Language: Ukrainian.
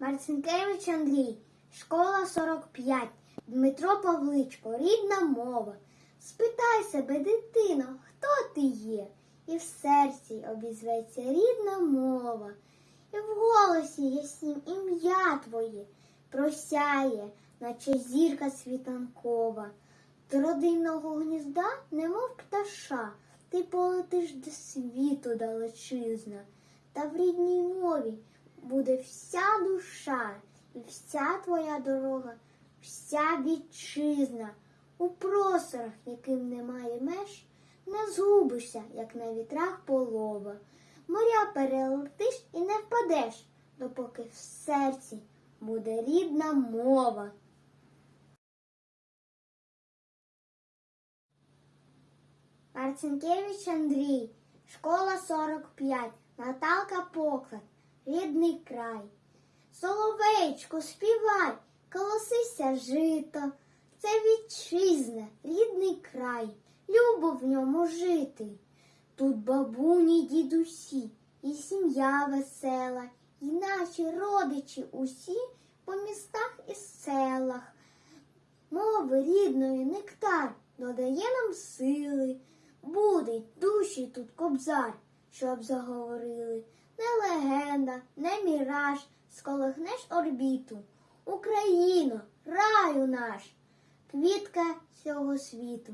Марцинкевич Андрій, школа 45, Дмитро Павличко, рідна мова. Спитай себе, дитино, хто ти є? І в серці обізветься рідна мова, і в голосі яснім ім'я твоє просяє, наче зірка світанкова. До родинного гнізда, немов пташа, ти полетиш до світу далечизна, та в рідній мові буде вся душа, вся твоя дорога, вся вітчизна. У просторах, яким немає меж, не згубишся, як на вітрах полова. Моря перелетиш і не впадеш, допоки в серці буде рідна мова. Марцинкевич Андрій, школа 45, Наталка Поклад, рідний край. Соловейчку, співай, колосися жито, це вітчизна, рідний край, любо в ньому жити. Тут бабуні, дідусі, і сім'я весела, і наші родичі усі по містах і селах. Мови рідної нектар додає нам сили. Будуть душі тут кобзар, щоб заговорили. Не легенда, не міраж, сколихнеш орбіту. Україно, раю наш, квітка цього світу.